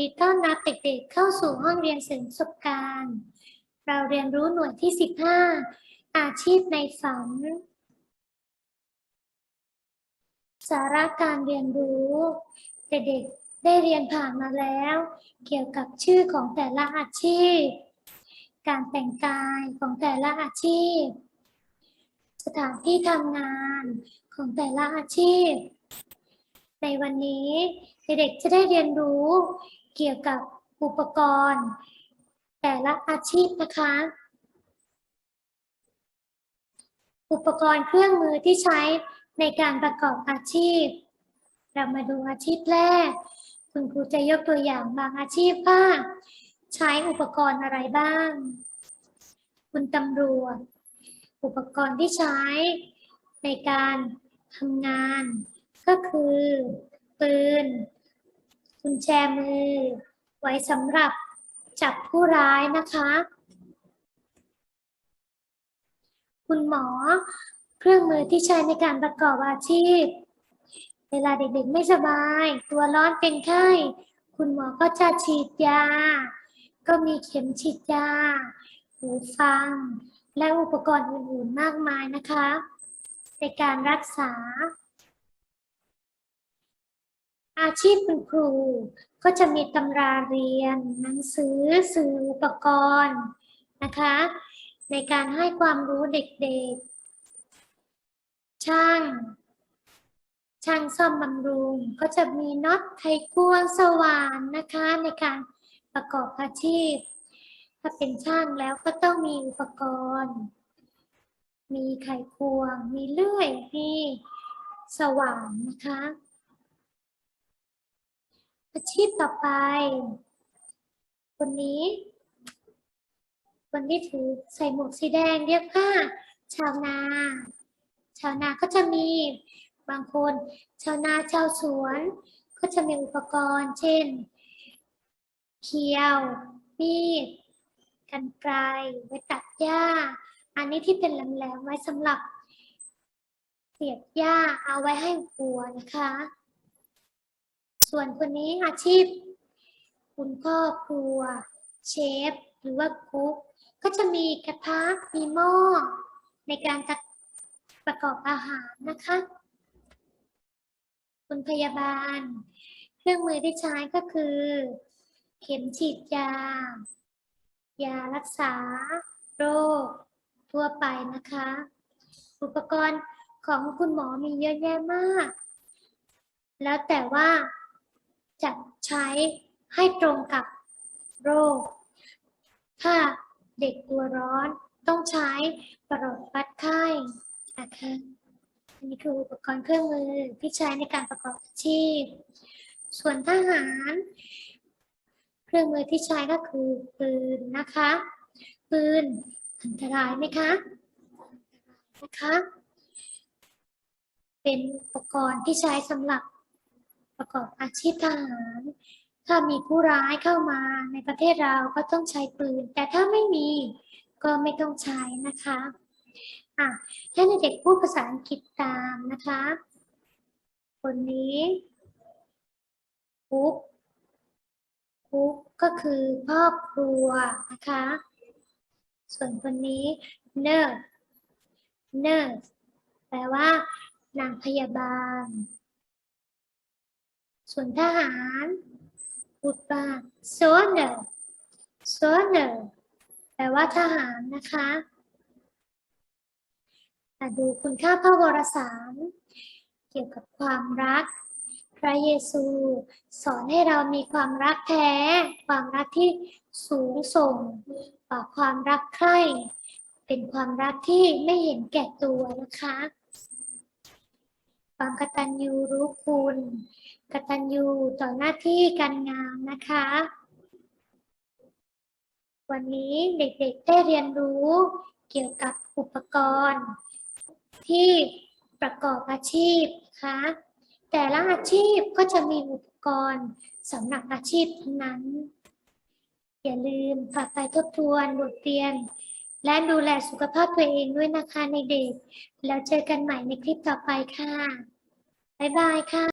ดีต้อนรับเด็กๆเข้าสู่ห้องเรียนเสริมประสบการณ์ เราเรียนรู้หน่วยที่ 15 อาชีพในฝัน สาระการเรียนรู้ เด็กๆได้เรียนผ่านมาแล้ว เกี่ยวกับชื่อของแต่ละอาชีพ การแต่งกายของแต่ละอาชีพ สถานที่ทำงานของแต่ละอาชีพ ในวันนี้เด็กๆจะได้เรียนรู้เกี่ยวกับอุปกรณ์ แต่ละอาชีพนะคะ อุปกรณ์เครื่องมือที่ใช้ในการประกอบอาชีพ เรามาดูอาชีพแรก คุณครูจะยกตัวอย่างบางอาชีพว่าใช้อุปกรณ์อะไรบ้าง คุณตำรวจ อุปกรณ์ที่ใช้ในการทำงาน ก็คือปืนกุญแจมือ ไว้สำหรับจับผู้ร้ายนะคะ คุณหมอ เครื่องมือที่ใช้ในการประกอบอาชีพ เวลาเด็กๆไม่สบาย ตัวร้อนเป็นไข้ คุณหมอก็จะฉีดยา ก็มีเข็มฉีดยา หูฟัง และอุปกรณ์อื่นๆมากมายนะคะ ในการรักษา อาชีพคุณครู ก็จะมีตำราเรียน หนังสือสื่ออุปกรณ์นะคะ ในการให้ความรู้เด็กๆ ช่าง ช่างซ่อมบำรุง ก็จะมีน็อตไขควงสว่านนะคะ ในการประกอบอาชีพ ถ้าเป็นช่างแล้วก็ต้องมีอุปกรณ์ มีไขควง มีเลื่อย มีสว่านนะคะ อาชีพต่อไป คนนี้ คนที่ถือใส่หมวกสีแดงเรียกว่าชาวนา ชาวนาก็จะมีบางคน ชาวนาชาวสวน ก็จะมีอุปกรณ์ เช่น เขียว มีดกรรไกรไว้ตัดหญ้า อันนี้ที่เป็นแหลมๆไว้สำหรับเสียบหญ้าเอาไว้ให้วัวนะคะ ส่วนคนนี้อาชีพ คุณพ่อครัว เชฟ หรือว่าคุก ก็จะมีกระทะมีหม้อในการประกอบอาหารนะคะ คุณพยาบาล เครื่องมือที่ใช้ก็คือ เข็มฉีดยา ยารักษา โรค ทั่วไปนะคะ อุปกรณ์ของคุณหมอมีเยอะแยะมาก แล้วแต่ว่า จะใช้ให้ตรงกับโรค ถ้าเด็กตัวร้อนต้องใช้ประหลอดวัดไข้นะคะอันนี้คืออุปกรณ์เครื่องมือที่ใช้ในการประกอบอาชีพ ส่วนทหาร เครื่องมือที่ใช้ก็คือปืนนะคะ ปืนอันตรายไหมคะนะคะ เป็นอุปกรณ์ที่ใช้สำหรับ ประกอบอาชีพทหาร ถ้ามีผู้ร้ายเข้ามาในประเทศเราก็ต้องใช้ปืน แต่ถ้าไม่มีก็ไม่ต้องใช้นะคะอะให้เด็กพูดภาษาอังกฤษตามนะคะ คนนี้คุกคุกก็คือพ่อครัวนะคะ ส่วนคนนี้ nurse nurse แปลว่านางพยาบาล ส่วนทหารพูดว่า soldier soldier แปลว่าทหารนะคะมาดูคุณค่าพระวรสาร เกี่ยวกับความรัก พระเยซู สอนให้เรามีความรักแท้ ความรักที่สูงส่งกว่าความรักใคร่ เป็นความรักที่ไม่เห็นแก่ตัวนะคะ ความกตัญญูรู้คุณ กตัญญูต่อหน้าที่การงานนะคะ วันนี้เด็กๆได้เรียนรู้เกี่ยวกับอุปกรณ์ ที่ประกอบอาชีพนะคะแต่ละอาชีพก็จะมีอุปกรณ์สำหรับอาชีพนั้น อย่าลืมกลับไปทบทวนบทเรียน และดูแลสุขภาพตัวเองด้วยนะคะในเด็ก แล้วเจอกันใหม่ในคลิปต่อไปค่ะ บ๊ายบายค่ะ